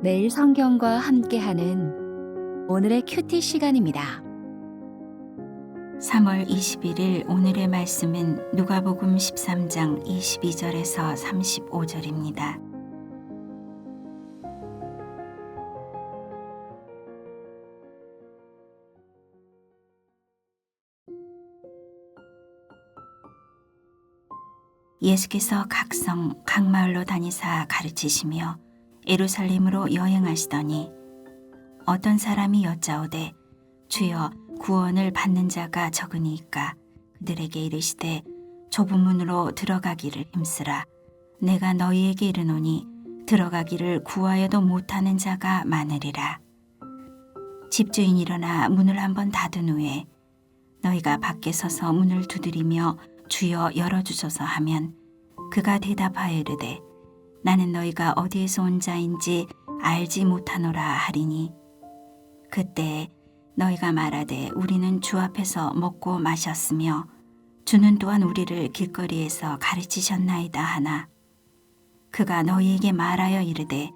매일 성경과 함께하는 오늘의 큐티 시간입니다. 3월 21일 오늘의 말씀은 누가복음 13장 22절에서 35절입니다. 예수께서 각성 각 마을로 다니사 가르치시며 예루살렘으로 여행하시더니 어떤 사람이 여짜오되 주여 구원을 받는 자가 적으니까? 그들에게 이르시되 좁은 문으로 들어가기를 힘쓰라. 내가 너희에게 이르노니 들어가기를 구하여도 못하는 자가 많으리라. 집주인이 일어나 문을 한번 닫은 후에 너희가 밖에 서서 문을 두드리며 주여 열어주소서 하면 그가 대답하여 이르되 나는 너희가 어디에서 온 자인지 알지 못하노라 하리니. 그때 너희가 말하되 우리는 주 앞에서 먹고 마셨으며 주는 또한 우리를 길거리에서 가르치셨나이다 하나. 그가 너희에게 말하여 이르되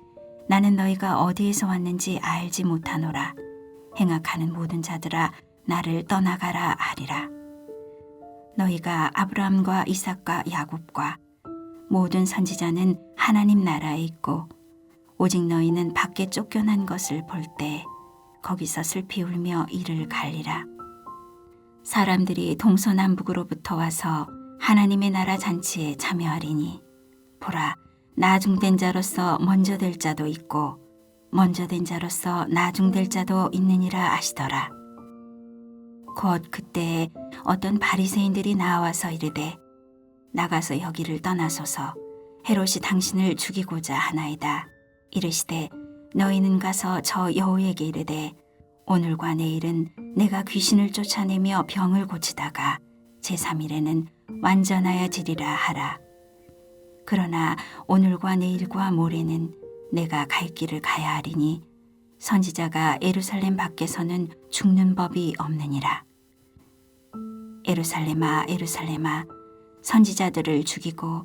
나는 너희가 어디에서 왔는지 알지 못하노라. 행악하는 모든 자들아 나를 떠나가라 하리라. 너희가 아브라함과 이삭과 야곱과 모든 선지자는 하나님 나라에 있고 오직 너희는 밖에 쫓겨난 것을 볼 때 거기서 슬피 울며 이를 갈리라. 사람들이 동서남북으로부터 와서 하나님의 나라 잔치에 참여하리니 보라 나중된 자로서 먼저 될 자도 있고 먼저 된 자로서 나중될 자도 있느니라 하시더라. 곧 그때 어떤 바리새인들이 나와서 이르되 나가서 여기를 떠나소서 헤롯이 당신을 죽이고자 하나이다. 이르시되 너희는 가서 저 여호에게 이르되 오늘과 내일은 내가 귀신을 쫓아내며 병을 고치다가 제3일에는 완전하여지리라 하라. 그러나 오늘과 내일과 모레는 내가 갈 길을 가야 하리니 선지자가 예루살렘 밖에서는 죽는 법이 없느니라. 예루살렘아 예루살렘아 선지자들을 죽이고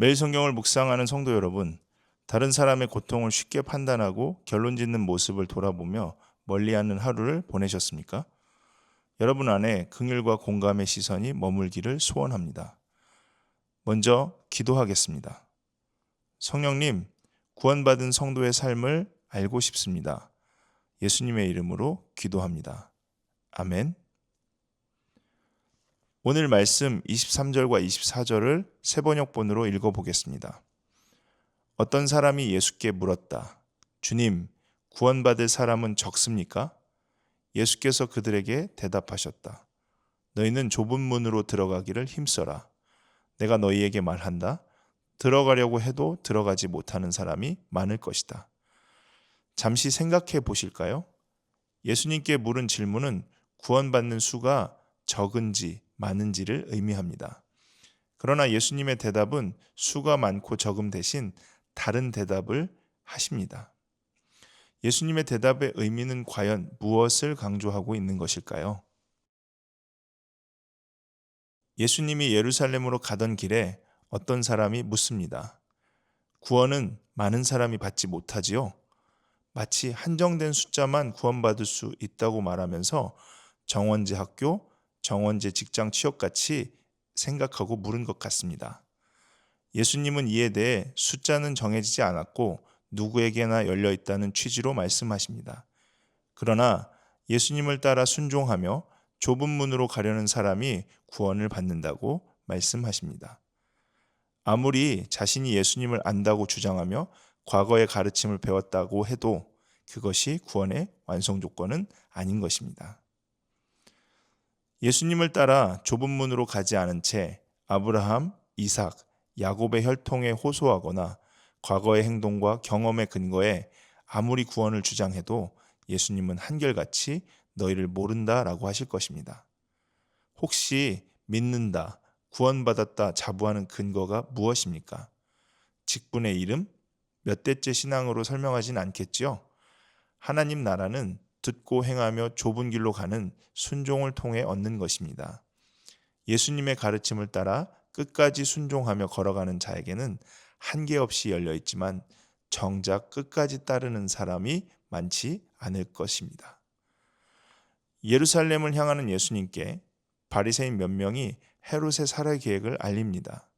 매일 성경을 묵상하는 성도 여러분, 다른 사람의 고통을 쉽게 판단하고 결론 짓는 모습을 돌아보며 멀리하는 하루를 보내셨습니까? 여러분 안에 긍휼과 공감의 시선이 머물기를 소원합니다. 먼저 기도하겠습니다. 성령님, 구원받은 성도의 삶을 알고 싶습니다. 예수님의 이름으로 기도합니다. 아멘. 오늘 말씀 23절과 24절을 세번역본으로 읽어보겠습니다. 어떤 사람이 예수께 물었다. 주님, 구원받을 사람은 적습니까? 예수께서 그들에게 대답하셨다. 너희는 좁은 문으로 들어가기를 힘써라. 내가 너희에게 말한다. 들어가려고 해도 들어가지 못하는 사람이 많을 것이다. 잠시 생각해 보실까요? 예수님께 물은 질문은 구원받는 수가 적은지 많은지를 의미합니다. 그러나 예수님의 대답은 수가 많고 적음 대신 다른 대답을 하십니다. 예수님의 대답의 의미는 과연 무엇을 강조하고 있는 것일까요? 예수님이 예루살렘으로 가던 길에 어떤 사람이 묻습니다. 구원은 많은 사람이 받지 못하지요? 마치 한정된 숫자만 구원받을 수 있다고 말하면서 정원제 학교, 정원제 직장 취업같이 생각하고 물은 것 같습니다. 예수님은 이에 대해 숫자는 정해지지 않았고 누구에게나 열려 있다는 취지로 말씀하십니다. 그러나 예수님을 따라 순종하며 좁은 문으로 가려는 사람이 구원을 받는다고 말씀하십니다. 아무리 자신이 예수님을 안다고 주장하며 과거의 가르침을 배웠다고 해도 그것이 구원의 완성 조건은 아닌 것입니다. 예수님을 따라 좁은 문으로 가지 않은 채 아브라함, 이삭, 야곱의 혈통에 호소하거나 과거의 행동과 경험의 근거에 아무리 구원을 주장해도 예수님은 한결같이 너희를 모른다 라고 하실 것입니다. 혹시 믿는다, 구원받았다 자부하는 근거가 무엇입니까? 직분의 이름, 몇 대째 신앙으로 설명하진 않겠지요. 하나님 나라는 듣고 행하며 좁은 길로 가는 순종을 통해 얻는 것입니다. 예수님의 가르침을 따라 끝까지 순종하며 걸어가는 자에게는 한계 없이 열려 있지만 정작 끝까지 따르는 사람이 많지 않을 것입니다. 예루살렘을 향하는 예수님께 바리새인 몇 명이 헤롯의 살해 계획을 알립니다.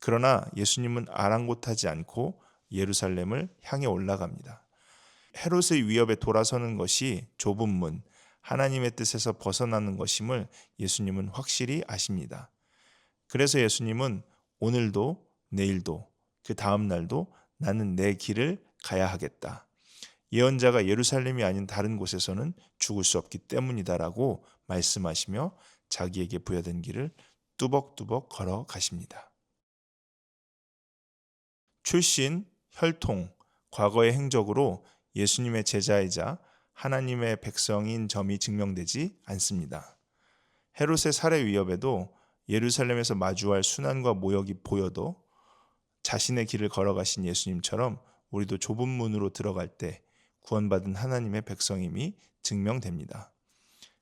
그러나 예수님은 아랑곳하지 않고 예루살렘을 향해 올라갑니다. 헤롯의 위협에 돌아서는 것이 좁은 문, 하나님의 뜻에서 벗어나는 것임을 예수님은 확실히 아십니다. 그래서 예수님은 오늘도 내일도 그 다음 날도 나는 내 길을 가야 하겠다. 예언자가 예루살렘이 아닌 다른 곳에서는 죽을 수 없기 때문이다라고 말씀하시며 자기에게 부여된 길을 뚜벅뚜벅 걸어 가십니다. 출신, 혈통, 과거의 행적으로 예수님의 제자이자 하나님의 백성인 점이 증명되지 않습니다. 헤롯의 살해 위협에도 예루살렘에서 마주할 순환과 모욕이 보여도 자신의 길을 걸어가신 예수님처럼 우리도 좁은 문으로 들어갈 때 구원받은 하나님의 백성임이 증명됩니다.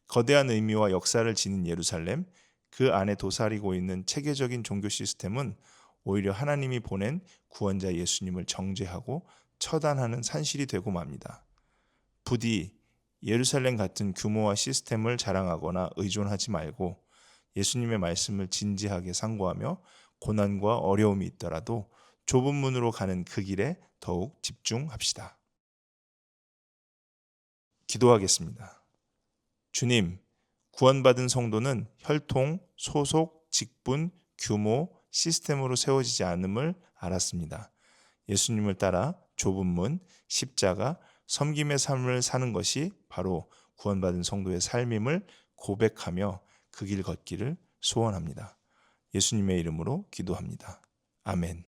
거대한 의미와 역사를 지닌 예루살렘, 그 안에 도사리고 있는 체계적인 종교 시스템은 오히려 하나님이 보낸 구원자 예수님을 정죄하고 처단하는 산실이 되고 맙니다. 부디 예루살렘 같은 규모와 시스템을 자랑하거나 의존하지 말고 예수님의 말씀을 진지하게 상고하며 고난과 어려움이 있더라도 좁은 문으로 가는 그 길에 더욱 집중합시다. 기도하겠습니다. 주님, 구원받은 성도는 혈통, 소속, 직분, 규모, 시스템으로 세워지지 않음을 알았습니다. 예수님을 따라 좁은 문, 십자가, 섬김의 삶을 사는 것이 바로 구원받은 성도의 삶임을 고백하며 그 길 걷기를 소원합니다. 예수님의 이름으로 기도합니다. 아멘.